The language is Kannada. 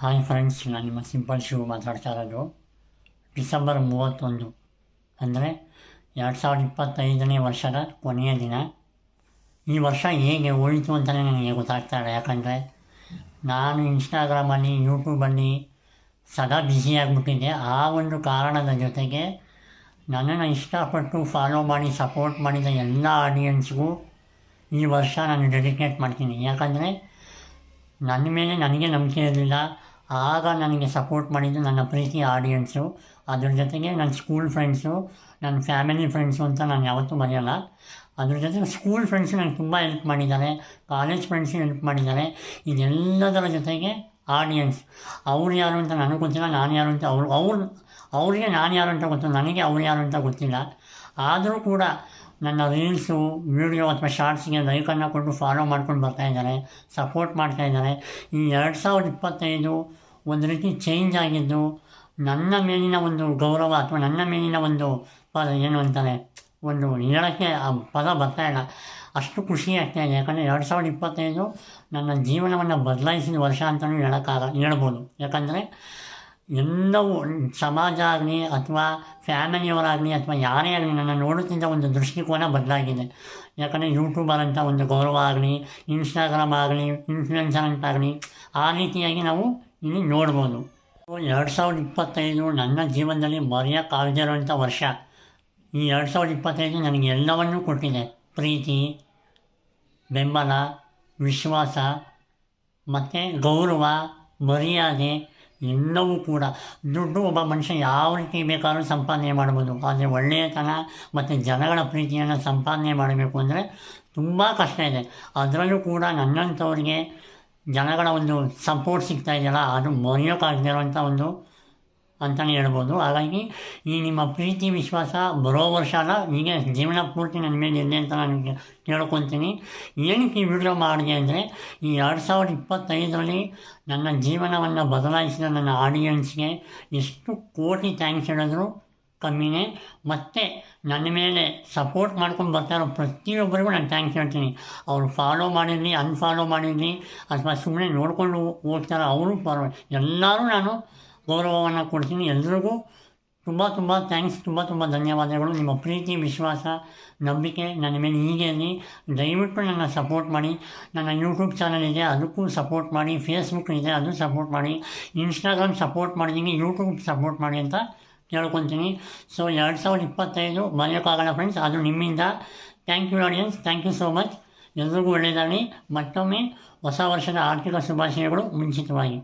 ಹಾಯ್ ಫ್ರೆಂಡ್ಸ್ ನಾನು ನಿಮ್ಮ ಸಿಂಪಲ್ ಶಿವ ಮಾತಾಡ್ತಾ ಇರೋದು ಡಿಸೆಂಬರ್ ಮೂವತ್ತೊಂದು, ಅಂದರೆ ಎರಡು ಸಾವಿರದ ಇಪ್ಪತ್ತೈದನೇ ವರ್ಷದ ಕೊನೆಯ ದಿನ. ಈ ವರ್ಷ ಹೇಗೆ ಉಳಿತು ಅಂತಲೇ ನನಗೆ ಗೊತ್ತಾಗ್ತಾ ಇಲ್ಲ ಯಾಕಂದರೆ ನಾನು ಇನ್ಸ್ಟಾಗ್ರಾಮಲ್ಲಿ ಯೂಟ್ಯೂಬಲ್ಲಿ ಸದಾ ಬ್ಯುಸಿಯಾಗಿಬಿಟ್ಟಿದ್ದೆ ಆ ಒಂದು ಕಾರಣದ ಜೊತೆಗೆ ನನ್ನನ್ನು ಇಷ್ಟಪಟ್ಟು ಫಾಲೋ ಮಾಡಿ ಸಪೋರ್ಟ್ ಮಾಡಿದ ಎಲ್ಲ ಆಡಿಯನ್ಸ್ಗೂ ಈ ವರ್ಷ ನಾನು ಡೆಡಿಕೇಟ್ ಮಾಡ್ತೀನಿ. ಯಾಕಂದರೆ ನನ್ನ ಮೇಲೆ ನನಗೆ ನಂಬಿಕೆ ಇರಲಿಲ್ಲ. ಆಗ ನನಗೆ ಸಪೋರ್ಟ್ ಮಾಡಿದ್ದು ನನ್ನ ಪ್ರೀತಿ ಆಡಿಯನ್ಸು ಅದ್ರ ಜೊತೆಗೆ ನನ್ನ ಸ್ಕೂಲ್ ಫ್ರೆಂಡ್ಸು ನನ್ನ ಫ್ಯಾಮಿಲಿ ಫ್ರೆಂಡ್ಸು ಅಂತ ನಾನು ಯಾವತ್ತೂ ಮರೆಯಲ್ಲ. ಅದ್ರ ಜೊತೆಗೆ ಸ್ಕೂಲ್ ಫ್ರೆಂಡ್ಸು ನನಗೆ ತುಂಬ ಹೆಲ್ಪ್ ಮಾಡಿದ್ದಾರೆ. ಕಾಲೇಜ್ ಫ್ರೆಂಡ್ಸು ಹೆಲ್ಪ್ ಮಾಡಿದ್ದಾರೆ. ಇದೆಲ್ಲದರ ಜೊತೆಗೆ ಆಡಿಯನ್ಸ್ ಅವ್ರು ಯಾರು ಅಂತ ನನಗೆ ಗೊತ್ತಿಲ್ಲ, ನಾನು ಯಾರು ಅಂತ ಅವ್ರು ಅವ್ರು, ಅವ್ರಿಗೆ ನಾನು ಯಾರು ಅಂತ ಗೊತ್ತಿಲ್ಲ ನನಗೆ ಅವ್ರು ಯಾರು ಅಂತ ಗೊತ್ತಿಲ್ಲ. ಆದರೂ ಕೂಡ ನನ್ನ ರೀಲ್ಸು, ವೀಡಿಯೋ ಅಥವಾ ಶಾರ್ಟ್ಸ್ಗೆ ಲೈಕನ್ನು ಕೊಟ್ಟು ಫಾಲೋ ಮಾಡ್ಕೊಂಡು ಬರ್ತಾ ಇದ್ದಾರೆ ಸಪೋರ್ಟ್ ಮಾಡ್ತಾ ಇದ್ದಾರೆ. ಈ ಎರಡು ಸಾವಿರದ ಇಪ್ಪತ್ತೈದು ಒಂದು ರೀತಿ ಚೇಂಜ್ ಆಗಿದ್ದು, ನನ್ನ ಮೇಲಿನ ಒಂದು ಗೌರವ ಅಥವಾ ನನ್ನ ಮೇಲಿನ ಒಂದು ಪದ ಏನು ಅಂತಾರೆ? ಒಂದು ಹೇಳೋಕ್ಕೆ ಆ ಪದ ಬರ್ತಾ ಇಲ್ಲ. ಅಷ್ಟು ಖುಷಿ ಆಗ್ತಾ ಇದೆ. ಯಾಕಂದರೆ ಎರಡು ಸಾವಿರದ ಇಪ್ಪತ್ತೈದು ನನ್ನ ಜೀವನವನ್ನು ಬದಲಾಯಿಸಿದ ವರ್ಷ ಅಂತಲೂ ಹೇಳೋಕ್ಕಾಗ ಹೇಳ್ಬೋದು. ಯಾಕಂದರೆ ಎಲ್ಲವೂ ಸಮಾಜ ಆಗಲಿ ಅಥವಾ ಫ್ಯಾಮಿಲಿಯವರಾಗಲಿ ಅಥವಾ ಯಾರೇ ಆಗಲಿ ನನ್ನ ನೋಡುತ್ತಿದ್ದ ಒಂದು ದೃಷ್ಟಿಕೋನ ಬದಲಾಗಿದೆ. ಯಾಕಂದರೆ ಯೂಟ್ಯೂಬರ್ ಅಂತ ಒಂದು ಗೌರವ ಆಗಲಿ, ಇನ್ಸ್ಟಾಗ್ರಾಮ್ ಆಗಲಿ, ಇನ್ಫ್ಲುಯೆನ್ಸರ್ ಅಂತಾಗಲಿ ಆ ರೀತಿಯಾಗಿ ನಾವು ಇಲ್ಲಿ ನೋಡ್ಬೋದು. ಎರಡು ಸಾವಿರದ ಇಪ್ಪತ್ತೈದು ನನ್ನ ಜೀವನದಲ್ಲಿ ಮರೆಯೋಕ್ಕಾಗದೇ ಇರುವಂಥ ವರ್ಷ. ಈ ಎರಡು ಸಾವಿರದ ಇಪ್ಪತ್ತೈದು ನನಗೆ ಎಲ್ಲವನ್ನೂ ಕೊಟ್ಟಿದೆ. ಪ್ರೀತಿ, ಬೆಂಬಲ, ವಿಶ್ವಾಸ, ಮತ್ತು ಗೌರವ, ಮರ್ಯಾದೆ ಎಲ್ಲವೂ ಕೂಡ ದುಡ್ಡು ಒಬ್ಬ ಮನುಷ್ಯ ಯಾವ ರೀತಿ ಬೇಕಾದರೂ ಸಂಪಾದನೆ ಮಾಡ್ಬೋದು. ಆದರೆ ಒಳ್ಳೆಯತನ ಮತ್ತು ಜನಗಳ ಪ್ರೀತಿಯನ್ನು ಸಂಪಾದನೆ ಮಾಡಬೇಕು ಅಂದರೆ ತುಂಬ ಕಷ್ಟ ಇದೆ. ಅದರಲ್ಲೂ ಕೂಡ ನನ್ನಂಥವ್ರಿಗೆ ಜನಗಳ ಒಂದು ಸಪೋರ್ಟ್ ಸಿಗ್ತಾ ಇದೆಯಲ್ಲ, ಅದು ಮರೆಯೋಕ್ಕಾಗದೇ ಒಂದು ಅಂತಲೇ ಹೇಳ್ಬೋದು. ಹಾಗಾಗಿ ಈ ನಿಮ್ಮ ಪ್ರೀತಿ, ವಿಶ್ವಾಸ ಬರೋ ವರ್ಷ ಅಲ್ಲ ಹೀಗೆ ಜೀವನ ಪೂರ್ತಿ ನನ್ನ ಮೇಲೆ ಇದೆ ಅಂತ ನಾನು ಕೇಳ್ಕೊತೀನಿ ಏನಕ್ಕೆ ಈ ವಿಡಿಯೋ ಮಾಡಿದೆ ಅಂದರೆ, ಈ ಎರಡು ಸಾವಿರದ ಇಪ್ಪತ್ತೈದರಲ್ಲಿ ನನ್ನ ಜೀವನವನ್ನು ಬದಲಾಯಿಸಿದ ನನ್ನ ಆಡಿಯನ್ಸ್ಗೆ ಎಷ್ಟು ಕೋಟಿ ಥ್ಯಾಂಕ್ಸ್ ಹೇಳಿದ್ರು ಕಮ್ಮಿನೇ. ಮತ್ತು ನನ್ನ ಮೇಲೆ ಸಪೋರ್ಟ್ ಮಾಡ್ಕೊಂಡು ಬರ್ತಾ ಇರೋ ಪ್ರತಿಯೊಬ್ಬರಿಗೂ ನಾನು ಥ್ಯಾಂಕ್ಸ್ ಹೇಳ್ತೀನಿ. ಅವರು ಫಾಲೋ ಮಾಡಿರಲಿ ಅನ್ಫಾಲೋ ಮಾಡಿರಲಿ, ಅಥವಾ ಸುಮ್ಮನೆ ನೋಡಿಕೊಂಡು ಹೋಗ್ತಾರೆ, ಅವರು ಫಾಲೋ ಎಲ್ಲರೂ ನಾನು ಗೌರವವನ್ನು ಕೊಡ್ತೀನಿ ಎಲ್ರಿಗೂ. ತುಂಬ ತುಂಬ ಥ್ಯಾಂಕ್ಸ್ ತುಂಬ ತುಂಬ ಧನ್ಯವಾದಗಳು. ನಿಮ್ಮ ಪ್ರೀತಿ, ವಿಶ್ವಾಸ, ನಂಬಿಕೆ ನನ್ನ ಮೇಲೆ ಹೀಗೆ ಇರಲಿ. ದಯವಿಟ್ಟು ನನ್ನ ಸಪೋರ್ಟ್ ಮಾಡಿ. ನನ್ನ ಯೂಟ್ಯೂಬ್ ಚಾನಲ್ ಇದೆ, ಅದಕ್ಕೂ ಸಪೋರ್ಟ್ ಮಾಡಿ. ಫೇಸ್ಬುಕ್ ಇದೆ ಅದು ಸಪೋರ್ಟ್ ಮಾಡಿ. ಇನ್ಸ್ಟಾಗ್ರಾಮ್ ಸಪೋರ್ಟ್ ಮಾಡಿದ್ದೀನಿ ಯೂಟ್ಯೂಬ್ ಸಪೋರ್ಟ್ ಮಾಡಿ ಅಂತ ಕೇಳ್ಕೊತೀನಿ. ಸೊ ಎರಡು ಸಾವಿರದ ಇಪ್ಪತ್ತೈದು ಮರೆಯೋಕ್ಕಾಗಲ್ಲ ಫ್ರೆಂಡ್ಸ್ ಅದು ನಿಮ್ಮಿಂದ. Thank you audience thank you so much ಎಲ್ರಿಗೂ ಒಳ್ಳೆಯದಾಗಲಿ. ಮತ್ತೊಮ್ಮೆ ಹೊಸ ವರ್ಷದ ಆರ್ಥಿಕ ಶುಭಾಶಯಗಳು. ಮುಂಚಿತವಾಗಿ.